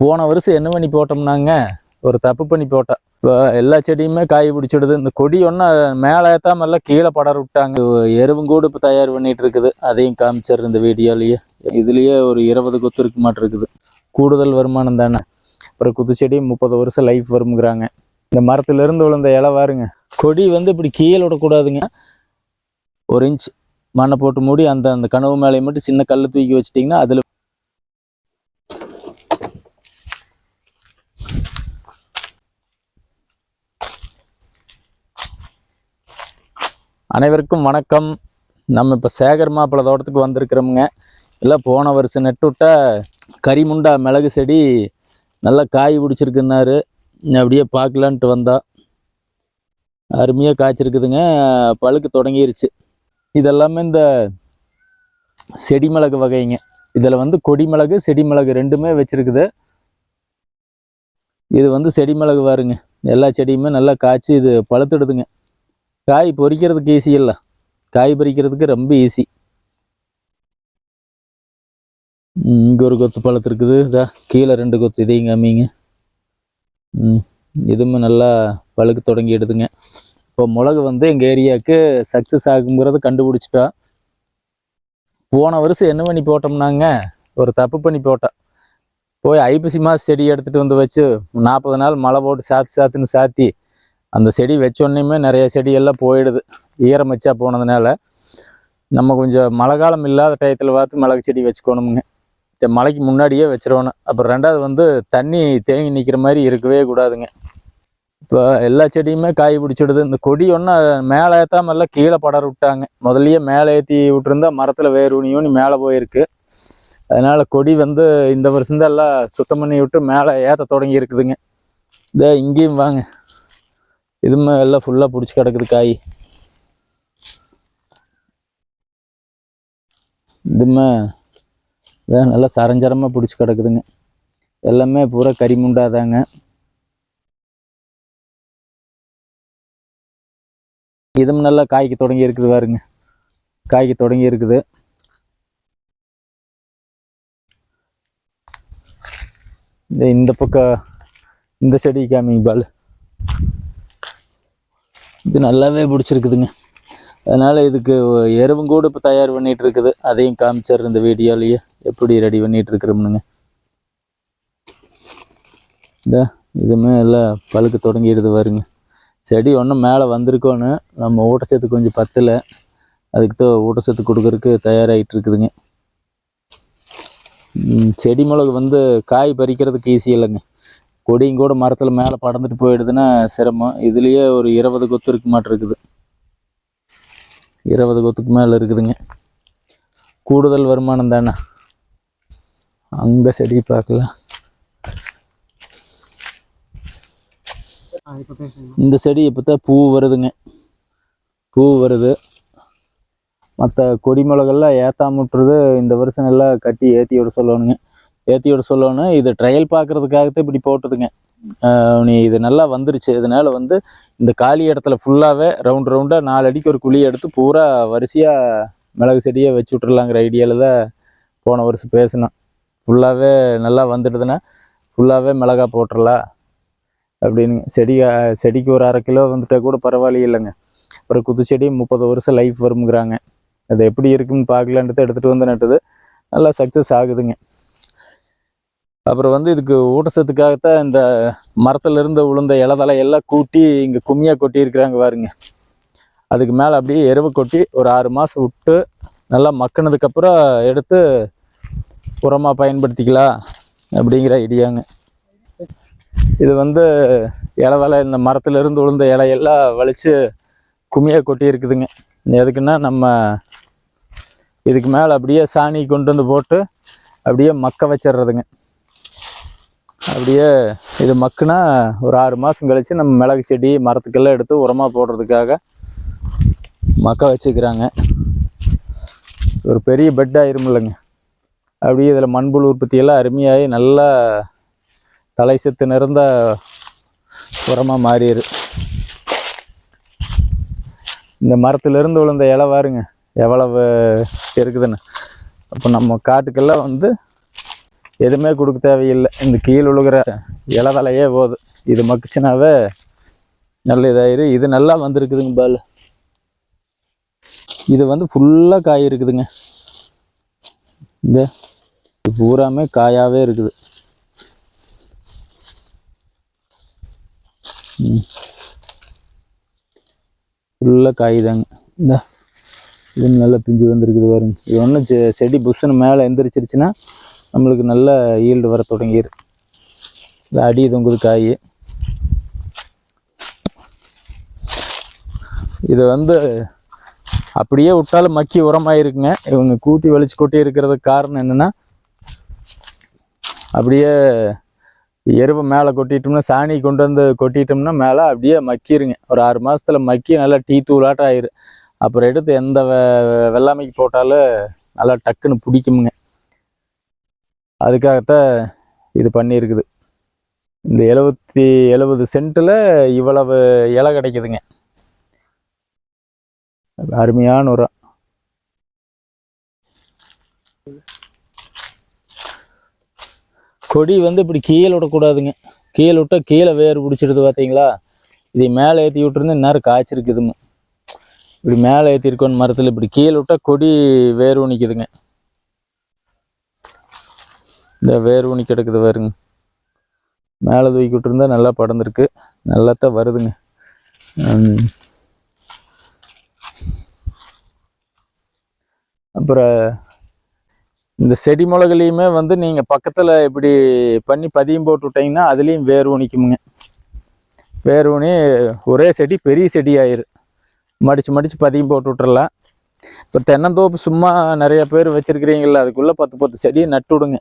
போன வருஷம் என்ன பண்ணி போட்டோம்னாங்க? ஒரு தப்பு பண்ணி போட்டேன் இப்போ எல்லா செடியுமே காய் பிடிச்சிடுது. இந்த கொடி ஒன்றும் மேலே ஏற்றாம எல்லாம் கீழே படர விட்டாங்க. எருவும் கூட இப்போ தயார் பண்ணிட்டு இருக்குது. அதையும் காமிச்சார் இந்த வீடியோலயே. இதுலேயே ஒரு இருபது கொத்து இருக்க மாட்டிருக்குது கூடுதல் வருமானம் தானே. அப்புறம் குத்து செடி முப்பது வருஷம் லைஃப் வருங்கிறாங்க இந்த மரத்துலேருந்து விழுந்த இலை பாருங்க. கொடி வந்து இப்படி கீழே விடக்கூடாதுங்க. ஒரு இன்ச் மண்ணை போட்டு மூடி அந்த அந்த கனவு மேலே மட்டும் சின்ன கல் தூக்கி வச்சிட்டிங்கன்னா அதில் அனைவருக்கும் வணக்கம். நம்ம இப்போ சேகர் மாப்பிள்ளை தோட்டத்துக்கு வந்திருக்கிறோமுங்க. இல்லை போன வருஷம் நட்டுவிட்ட கரிமுண்டா மிளகு செடி நல்லா காய் பிடிச்சிருக்குன்னாரு. அப்படியே பார்க்கலான்ட்டு வந்தோம் அருமையாக காய்ச்சிருக்குதுங்க. பழுக்கு தொடங்கிருச்சு. இதெல்லாமே இந்த செடி மிளகு வகைங்க. இதில் வந்து கொடி மிளகு செடி மிளகு ரெண்டுமே வச்சுருக்குது. இது வந்து செடி மிளகு பாருங்க. எல்லா செடியுமே நல்லா காய்ச்சி இது பழுத்துடுதுங்க. காய் பொறிக்கிறதுக்கு ஈஸி இல்லை. காய் பறிக்கிறதுக்கு ரொம்ப ஈஸி இங்கே ஒரு கொத்து பழத்து இருக்குது. இதா கீழே ரெண்டு கொத்து இதையும் காமிங்க. ம் இதுவுமே நல்லா பழுக்க தொடங்கிடுதுங்க இப்போ மிளகு வந்து எங்கள் ஏரியாவுக்கு சக்ஸஸ் ஆகுங்கிறத கண்டுபிடிச்சிட்டா. போன வருஷம் என்ன பண்ணி போட்டோம்னாங்க? ஒரு தப்பு பண்ணி போட்டோம் போய் ஐப்பசி மாதம் செடி எடுத்துகிட்டு வந்து வச்சு நாற்பது நாள் மழை போட்டு சாத்து சாத்துன்னு சாத்தி அந்த செடி வச்சோன்னையுமே நிறைய செடியெல்லாம் போயிடுது. ஈரம் வச்சா போனதுனால நம்ம கொஞ்சம் மழை காலம் இல்லாத டயத்தில் பார்த்து மிளகு செடி வச்சுக்கணுமுங்க. மழைக்கு முன்னாடியே வச்சிடணும் அப்புறம் ரெண்டாவது வந்து தண்ணி தேங்கி நிற்கிற மாதிரி இருக்கவே கூடாதுங்க. இப்போ எல்லா செடியுமே காய் பிடிச்சிடுது. இந்த கொடி ஒன்றும் மேலே ஏற்றாம எல்லாம் கீழே படர விட்டாங்க. முதல்லையே மேலே ஏற்றி விட்டுருந்தா மரத்தில் வேர் ஊனி ஊனி மேலே போயிருக்கு. அதனால் கொடி வந்து இந்த வருஷம்தான் எல்லாம் சுத்தம் பண்ணி விட்டு மேலே ஏற்ற தொடங்கி இருக்குதுங்க இதே இங்கேயும் வாங்க. இதுமே எல்லாம் ஃபுல்லாக பிடிச்சி கிடக்குது காய். இதுமே இதான் நல்லா சரஞ்சரமாக பிடிச்சி கிடக்குதுங்க. எல்லாமே பூரா கரிமுண்டாதாங்க இதுவும் நல்லா காய்க்கு தொடங்கி இருக்குது பாருங்க. காய்க்கு தொடங்கி இருக்குது. இந்த இந்த பக்கம் இந்த செடி காமிங்க பால் இது நல்லாவே பிடிச்சிருக்குதுங்க. அதனால் இதுக்கு எருவும் கூட இப்போ தயார் பண்ணிட்டு இருக்குது அதையும் காமிச்சார் இந்த வீடியோலேயே. எப்படி ரெடி பண்ணிட்டு இருக்கிறோம்னுங்க இந்த இதுவுமே எல்லாம் பழுக்க தொடங்கிடுது வருங்க செடி ஒன்றும் மேலே வந்திருக்கோன்னு நம்ம ஊட்டச்சத்து கொஞ்சம் பத்தலை. அதுக்கு தான் ஊட்டச்சத்து கொடுக்கறதுக்கு தயாராகிட்டு இருக்குதுங்க செடி மிளகு வந்து காய் பறிக்கிறதுக்கு ஈஸி இல்லைங்க. கொடியும் கூட மரத்தில் மேலே படந்துட்டு போயிடுதுன்னா சிரமம். இதுலேயே ஒரு இருபது கொத்து இருக்க மாட்டிருக்குது இருபது கொத்துக்கு மேலே இருக்குதுங்க. கூடுதல் வருமானம் தானே? அந்த செடி பார்க்கலாம். இந்த செடி இப்போ தான் பூ வருதுங்க. பூ வருது. மற்ற கொடி மிளகெல்லாம் ஏற்றாமட்டுறது இந்த வருஷம் நல்லா கட்டி ஏற்றி விட சொல்லணுங்க. ஏற்றி விட சொல்லணும் இது ட்ரையல் பார்க்குறதுக்காகத்தான் இப்படி போட்டுதுங்க. நீ இது நல்லா வந்துருச்சு. இதனால் வந்து இந்த காலி இடத்துல ஃபுல்லாகவே ரவுண்ட் ரவுண்டாக நாலு அடிக்கு ஒரு குழி எடுத்து பூரா வரிசையாக மிளகு செடியை வச்சு விட்றலாங்கிற ஐடியாவில் தான் போன வருஷம் பேசினோம். ஃபுல்லாகவே நல்லா வந்துடுதுன்னா ஃபுல்லாகவே மிளகா போட்டுடலாம் அப்படின்னு. செடி செடிக்கு ஒரு அரை கிலோ வந்துட்டா கூட பரவாயில்ல இல்லைங்க. அப்புறம் குத்து செடி முப்பது வருஷம் லைஃப் வருங்கிறாங்க அது எப்படி இருக்குன்னு பார்க்கலான்ட்டு எடுத்துகிட்டு வந்து நட்டுது. நல்லா சக்ஸஸ் ஆகுதுங்க. அப்புறம் வந்து இதுக்கு ஊட்டச்சத்துக்காகத்தான் இந்த மரத்தில் இருந்து விழுந்த இலதலை எல்லாம் கூட்டி இங்கே கும்மியாக கொட்டி இருக்கிறாங்க பாருங்க. அதுக்கு மேலே அப்படியே எருவை கொட்டி ஒரு ஆறு மாதம் விட்டு நல்லா மக்கினதுக்கப்புறம் எடுத்து உரமாக பயன்படுத்திக்கலாம் அப்படிங்கிற ஐடியாங்க. இது வந்து இலதலை இந்த மரத்துலேருந்து விழுந்த இலையெல்லாம் வலித்து கும்மியாக கொட்டி இருக்குதுங்க எதுக்குன்னா நம்ம இதுக்கு மேலே அப்படியே சாணி கொண்டு வந்து போட்டு அப்படியே மக்க வச்சிடுறதுங்க. அப்படியே இது மக்குனா ஒரு ஆறு மாதம் கழிச்சு நம்ம மிளகு செடி மரத்துக்கெல்லாம் எடுத்து உரமாக போடுறதுக்காக மக்க வச்சுக்கிறாங்க. ஒரு பெரிய பெட் ஆயிருமில்லைங்க அப்படியே இதில் மண்புழு உற்பத்தியெல்லாம் அருமையாகி நல்லா தலை சத்து நிறந்த உரமாக மாறிடு இந்த மரத்துலேருந்து விழுந்த இலை பாருங்க எவ்வளவு இருக்குதுன்னு அப்போ நம்ம காட்டுக்கெல்லாம் வந்து எதுவுமே கொடுக்க தேவையில்லை. இந்த கீழே விழுகிற இலதலையே போகுது. இது மக்குச்சுனாவே நல்ல இதாயிரு. இது நல்லா வந்திருக்குதுங்க பால். இது வந்து ஃபுல்லாக காய் இருக்குதுங்க. இந்த இது பூராமே காயாகவே இருக்குது. ஃபுல்லாக காய் தாங்க இந்த இது நல்லா பிஞ்சு வந்திருக்குது பாருங்க. இது ஒன்றும் செடி புஷ்ஷுன்னு மேலே எந்திரிச்சிருச்சுன்னா நம்மளுக்கு நல்ல ஈல்டு வர தொடங்கிடு இந்த அடி தொங்குது காய் இது வந்து அப்படியே விட்டாலும் மக்கி உரமாயிருக்குங்க. இவங்க கூட்டி வலிச்சு கொட்டி இருக்கிறதுக்கு காரணம் என்னென்னா அப்படியே எருவை மேலே கொட்டிட்டோம்னா சாணி கொண்டு வந்து கொட்டிட்டோம்னா மேலே அப்படியே மக்கிருங்க. ஒரு ஆறு மாதத்தில் மக்கி நல்லா டீ தூளாட்டம் ஆயிரும் அப்புறம் எடுத்து எந்த வெ- வெள்ளாமைக்கு போட்டாலும் நல்லா டக்குன்னு பிடிக்குமுங்க. அதுக்காகத்தான் இது பண்ணியிருக்குது. இந்த எழுபத்தி எழுபது சென்ட்டில் இவ்வளவு இலை கிடைக்குதுங்க. அருமையான உரம். கொடி வந்து இப்படி கீழே விடக்கூடாதுங்க. கீழே விட்டால் கீழே வேர் பிடிச்சிடுது பார்த்தீங்களா இதை மேலே ஏற்றி விட்டுருந்து இந்நேரம் காய்ச்சிருக்குதுங்க. இப்படி மேலே ஏற்றிருக்கோன்னு மரத்தில் இப்படி கீழே விட்டால் கொடி வேர் உணிக்குதுங்க. இந்த வேர் ஊனி கிடக்குது பாருங்க. மேலே தூக்கி விட்டுருந்தா நல்லா படர்ந்துருக்கு. நல்லா தான் வருதுங்க அப்புறம் இந்த செடி மிளகுலையுமே வந்து நீங்கள் பக்கத்தில் இப்படி பண்ணி பதியம் போட்டு விட்டீங்கன்னா அதுலேயும் வேர் ஊனிக்குமுங்க. வேர் ஊனி ஒரே செடி பெரிய செடி ஆயிரு. மடித்து மடித்து பதியம் போட்டு விட்டுறலாம். இப்போ தென்னந்தோப்பு சும்மா நிறைய பேர் வச்சுருக்கிறீங்கள அதுக்குள்ளே பத்து பத்து செடியை நட்டு விடுங்க.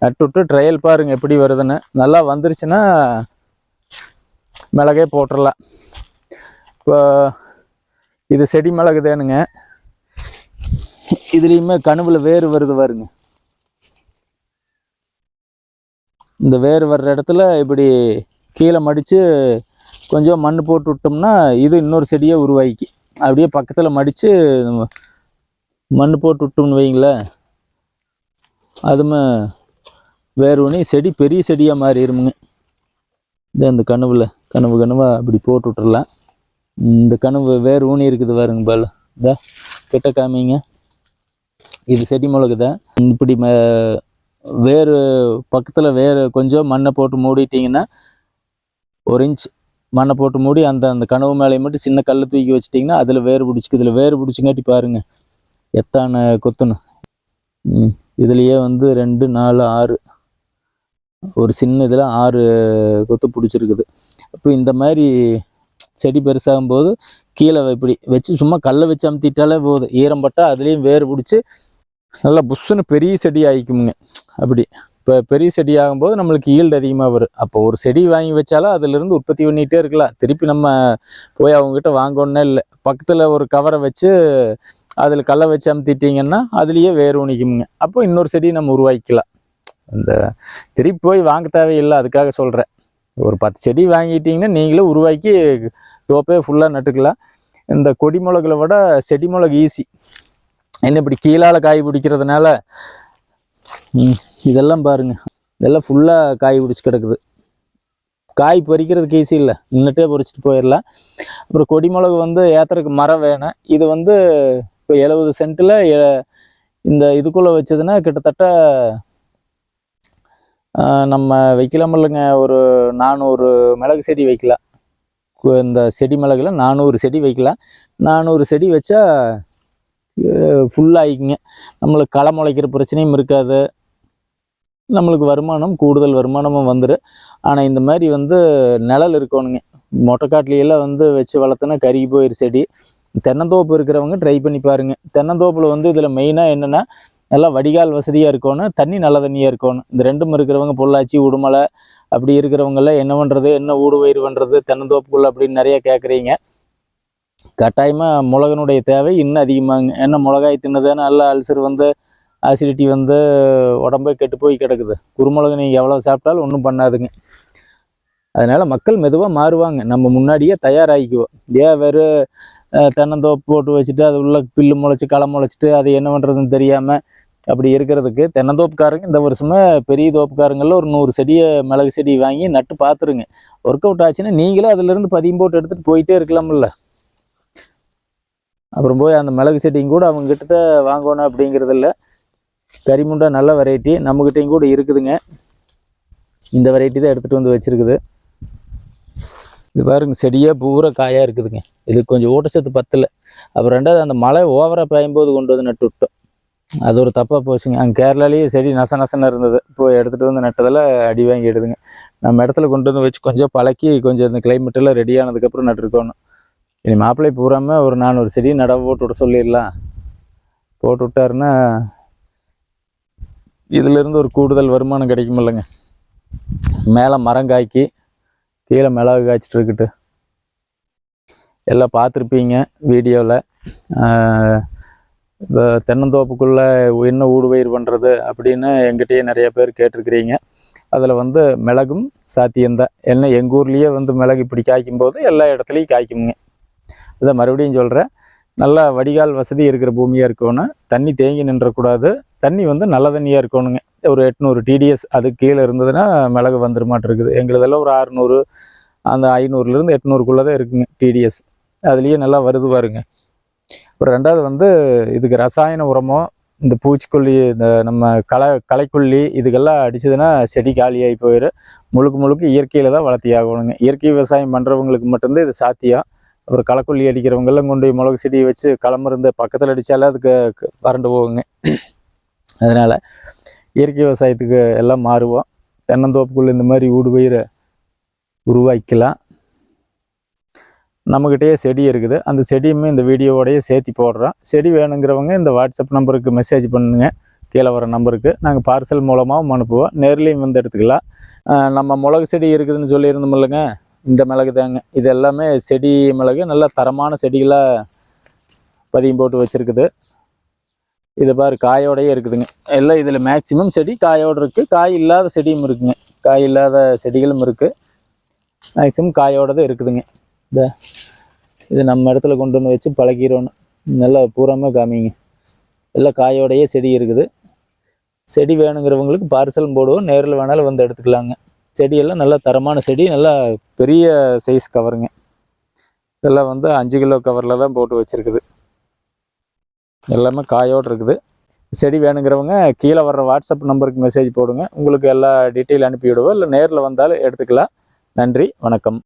நட்டு விட்டு ட்ரையல் பாருங்கள் எப்படி வருதுன்னு. நல்லா வந்துருச்சுன்னா மிளகே போட்டுடலாம் இப்போ இது செடி மிளகு தானுங்க. இதுலேயுமே கனவுல வேர் வருது பாருங்க. இந்த வேர் வர்ற இடத்துல இப்படி கீழே மடித்து கொஞ்சம் மண் போட்டு விட்டோம்னா இது இன்னொரு செடியை உருவாக்கி. அப்படியே பக்கத்தில் மடித்து மண் போட்டு விட்டோம்னு வைங்களேன். அதுமே வேறு ஊனி செடி பெரிய செடியாக மாறிடுமுங்க இந்த இந்த கனவில் கனவு கனவாக அப்படி போட்டு விட்டுறலாம். இந்த கனவு வேறு ஊனி இருக்குது பாருங்க பால். இந்த கிட்ட காமிங்க. இது செடி மிளகு தான். இப்படி ம வேறு பக்கத்தில் வேறு கொஞ்சம் மண்ணை போட்டு மூடிட்டிங்கன்னா ஒரு இன்ச் மண்ணை போட்டு மூடி அந்த அந்த கனவு மேலே மட்டும் சின்ன கல் தூக்கி வச்சிட்டிங்கன்னா அதில் வேர் பிடிச்சிக்கு இதில் வேர் பிடிச்சிங்காட்டி பாருங்கள் எத்தான கொத்துன்னு. ம். இதுலேயே வந்து ரெண்டு நாலு ஆறு. ஒரு சின்ன இதில் ஆறு கொத்து பிடிச்சிருக்குது. அப்போ இந்த மாதிரி செடி பெருசாகும் போது கீழே இப்படி வச்சு சும்மா கல்லை வச்சு அமுத்திட்டாலே போதும் ஈரம் பட்டா அதுலேயும் வேர் பிடிச்சி நல்லா புஷ்ஷுன்னு பெரிய செடி ஆகிக்குமுங்க அப்படி. இப்போ பெரிய செடி ஆகும்போது நம்மளுக்கு ஈல்டு அதிகமாக வரும். அப்போ ஒரு செடி வாங்கி வச்சாலும் அதிலிருந்து உற்பத்தி பண்ணிகிட்டே இருக்கலாம். திருப்பி நம்ம போய் அவங்ககிட்ட வாங்கணுன்னே இல்லை. பக்கத்தில் ஒரு கவரை வச்சு அதில் கல்லை வச்சு அமுத்திட்டிங்கன்னா அதுலேயே வேர் உணிக்குமுங்க. அப்போ இன்னொரு செடி நம்ம உருவாக்கிக்கலாம். இந்த திருப்பி போய் வாங்க தேவையில்லை அதுக்காக சொல்கிறேன் ஒரு பத்து செடி வாங்கிட்டிங்கன்னா நீங்களே உருவாக்கி தோப்பே ஃபுல்லாக நட்டுக்கலாம். இந்த கொடி மிளகுல விட செடி மிளகு ஈஸி என்ன இப்படி கீழால் காய் பிடிக்கிறதுனால இதெல்லாம் பாருங்க. இதெல்லாம் ஃபுல்லாக காய் பிடிச்சி கிடக்குது. காய் பறிக்கிறதுக்கு ஈஸி இல்லை. நின்றுட்டே பறிச்சுட்டு போயிடலாம். அப்புறம் கொடி மிளகு வந்து ஏத்துறதுக்கு மரம் வேணும். இது வந்து இப்போ எழுபது சென்ட்டில் இந்த இதுக்குள்ளே வச்சதுன்னா கிட்டத்தட்ட நம்ம வைக்கலாம் இல்லைங்க ஒரு நானூறு மிளகு செடி வைக்கலாம். இந்த செடி மிளகுல நானூறு செடி வைக்கலாம். நானூறு செடி வச்சா ஃபுல்லாகிக்குங்க நம்மளுக்கு களை முளைக்கிற பிரச்சனையும் இருக்காது. நம்மளுக்கு வருமானம் கூடுதல் வருமானமும் வந்துடும் ஆனால் இந்த மாதிரி வந்து நிழல் இருக்கணுங்க. மொட்டைக்காட்டுலையெல்லாம் வந்து வச்சு வளர்த்துனா கருகி போயிரு செடி. தென்னந்தோப்பு இருக்கிறவங்க ட்ரை பண்ணி பாருங்க. தென்னந்தோப்பில் வந்து இதில் மெயினாக என்னென்னா நல்லா வடிகால் வசதியாக இருக்கணும் தண்ணி நல்ல தண்ணியாக இருக்கணும். இந்த ரெண்டும் இருக்கிறவங்க பொள்ளாச்சி உடுமலை அப்படி இருக்கிறவங்கெல்லாம் என்ன பண்ணுறது என்ன ஊடு பயிர் பண்ணுறது தென்னந்தோப்புக்குள்ள அப்படின்னு நிறைய கேட்குறீங்க கட்டாயமாக மிளகனுடைய தேவை இன்னும் அதிகமாகுங்க ஏன்னா மிளகாய் தின்னதானே நல்லா அல்சர் வந்து அசிடிட்டி வந்து உடம்பே கெட்டு போய் கிடக்குது. குருமிளகு நீங்கள் எவ்வளோ சாப்பிட்டாலும் ஒன்றும் பண்ணாதுங்க. அதனால் மக்கள் மெதுவாக மாறுவாங்க. நம்ம முன்னாடியே தயாராகிக்குவோம். ஏன் வெறும் தென்னந்தோப்பு போட்டு வச்சுட்டு அது உள்ள பில்லு முளைச்சி களை முளைச்சிட்டு அது என்ன பண்ணுறதுன்னு தெரியாமல் அப்படி இருக்கிறதுக்கு தென்னந்தோப்புக்காரங்க இந்த வருஷமே பெரிய தோப்புக்காரங்களில் ஒரு நூறு செடியை மிளகு செடி வாங்கி நட்டு பார்த்துருங்க. ஒர்க் அவுட் ஆச்சுன்னா நீங்களே அதுலேருந்து பதியம் போட்டு எடுத்துகிட்டு போயிட்டே இருக்கலாம்ல. அப்புறம் போய் அந்த மிளகு செடியும் கூட அவங்க கிட்ட வாங்கணும் அப்படிங்கிறது இல்லை. கரிமுண்டா நல்ல வெரைட்டி நம்மக்கிட்டையும் கூட இருக்குதுங்க. இந்த வெரைட்டி தான் எடுத்துகிட்டு வந்து வச்சுருக்குது. இது பாருங்க செடியாக பூரா காயாக இருக்குதுங்க. இது கொஞ்சம் ஊட்டச்சத்து பத்தல. அப்புறம் ரெண்டாவது அந்த மழை ஓவராக பெய்யும்போது கொண்டு வந்து நட்டு விட்டோம். அது ஒரு தப்பாக போச்சுங்க. அங்கே கேரளாலேயே செடி நச நசன்னு இருந்தது. இப்போ எடுத்துகிட்டு வந்து நட்டதில் அடி வாங்கிடுதுங்க. நம்ம இடத்துல கொண்டு வந்து வச்சு கொஞ்சம் பழக்கி கொஞ்சம் இந்த கிளைமேட்டெல்லாம் ரெடி ஆனதுக்கப்புறம் நட்டுருக்கணும் இனி மாப்பிள்ளை பூராமல் ஒரு நானூறு செடி நட போட்டு விட சொல்லிடலாம். போட்டு விட்டாருன்னா இதிலிருந்து ஒரு கூடுதல் வருமானம் கிடைக்குமில்லைங்க. மேலே மரம் காய்க்கி கீழே மிளகு காய்ச்சிட்டு இருக்குட்டு. எல்லாம் பார்த்துருப்பீங்க வீடியோவில் தென்னந்தோப்புக்குள்ளே என்ன ஊடுபயிர் பண்ணுறது அப்படின்னு எங்கிட்டயே நிறைய பேர் கேட்டிருக்கிறீங்க. அதில் வந்து மிளகும் சாத்தியம்தான் என்ன எங்கள் ஊர்லேயே வந்து மிளகு இப்படி காய்க்கும் போது எல்லா இடத்துலையும் காய்க்குங்க இதை மறுபடியும் சொல்கிறேன் நல்லா வடிகால் வசதி இருக்கிற பூமியாக இருக்கணும். தண்ணி தேங்கி நின்றக்கூடாது. தண்ணி வந்து நல்ல தண்ணியாக இருக்கணுங்க. ஒரு எட்நூறு டிடிஎஸ் அது கீழே இருந்ததுன்னா மிளகு வந்துட மாட்டிருக்குது. எங்களுதெல்லாம் ஒரு அறுநூறு அந்த ஐநூறுலேருந்து எட்நூறுக்குள்ளே தான் இருக்குங்க டிடிஎஸ் அதுலேயே நல்லா வருது பாருங்க. அப்புறம் ரெண்டாவது வந்து இதுக்கு ரசாயன உரமோ இந்த பூச்சிக்கொல்லி இந்த நம்ம களை களைக்கொல்லி இதுக்கெல்லாம் அடிச்சதுன்னா செடி காலியாகி போயிடும் முழுக்க முழுக்க இயற்கையில் தான் வளர்த்தி ஆகணுங்க. இயற்கை விவசாயம் பண்ணுறவங்களுக்கு மட்டும்தான் இது சாத்தியம். அப்புறம் களைக்கொல்லி அடிக்கிறவங்கெல்லாம் கொண்டு போய் மிளகு செடியை வச்சு களமருந்து பக்கத்தில் அடித்தாலே அதுக்கு வறண்டு போகுங்க. அதனால் இயற்கை விவசாயத்துக்கு எல்லாம் மாறுவோம். தென்னந்தோப்புக்குள்ளே இந்த மாதிரி ஊடுபயிரை உருவாக்கிக்கலாம். நம்மக்கிட்டேயே செடி இருக்குது. அந்த செடியுமே இந்த வீடியோவோடய சேர்த்தி போடுறோம் செடி வேணுங்கிறவங்க இந்த வாட்ஸ்அப் நம்பருக்கு மெசேஜ் பண்ணுங்க. கீழே வர நம்பருக்கு. நாங்கள் பார்சல் மூலமாகவும் அனுப்புவோம். நேர்லேயும் வந்து எடுத்துக்கலாம். நம்ம மிளகு செடி இருக்குதுன்னு சொல்லியிருந்தோம் இல்லைங்க? இந்த மிளகு தாங்க. இது எல்லாமே செடி மிளகு. நல்ல தரமான செடிகளாக பதியம் போட்டு வச்சுருக்குது. இது பாரு காயோடையே இருக்குதுங்க. எல்லாம் இதில் மேக்சிமம் செடி காயோடு இருக்குது காய் இல்லாத செடியும் இருக்குதுங்க காய் இல்லாத செடிகளும் இருக்குது மேக்ஸிமம் காயோட தான் இருக்குதுங்க. இந்த இது நம்ம இடத்துல கொண்டு வந்து வச்சு பழகிடணும் நல்லா பூராமே காமிங்க. எல்லாம் காயோடையே செடி இருக்குது. செடி வேணுங்கிறவங்களுக்கு பார்சல் போடுவோம். நேரில் வேணாலும் வந்து எடுத்துக்கலாங்க. செடியெல்லாம் நல்லா தரமான செடி நல்லா பெரிய சைஸ் கவருங்க இதெல்லாம் வந்து அஞ்சு கிலோ கவரில் தான் போட்டு வச்சுருக்குது. எல்லாமே காயோடு இருக்குது. செடி வேணுங்கிறவங்க கீழே வர்ற வாட்ஸ்அப் நம்பருக்கு மெசேஜ் போடுங்க. உங்களுக்கு எல்லா டீட்டெயில் அனுப்பிவிடுவோம். இல்லை நேரில் வந்தாலும் எடுத்துக்கலாம். நன்றி வணக்கம்.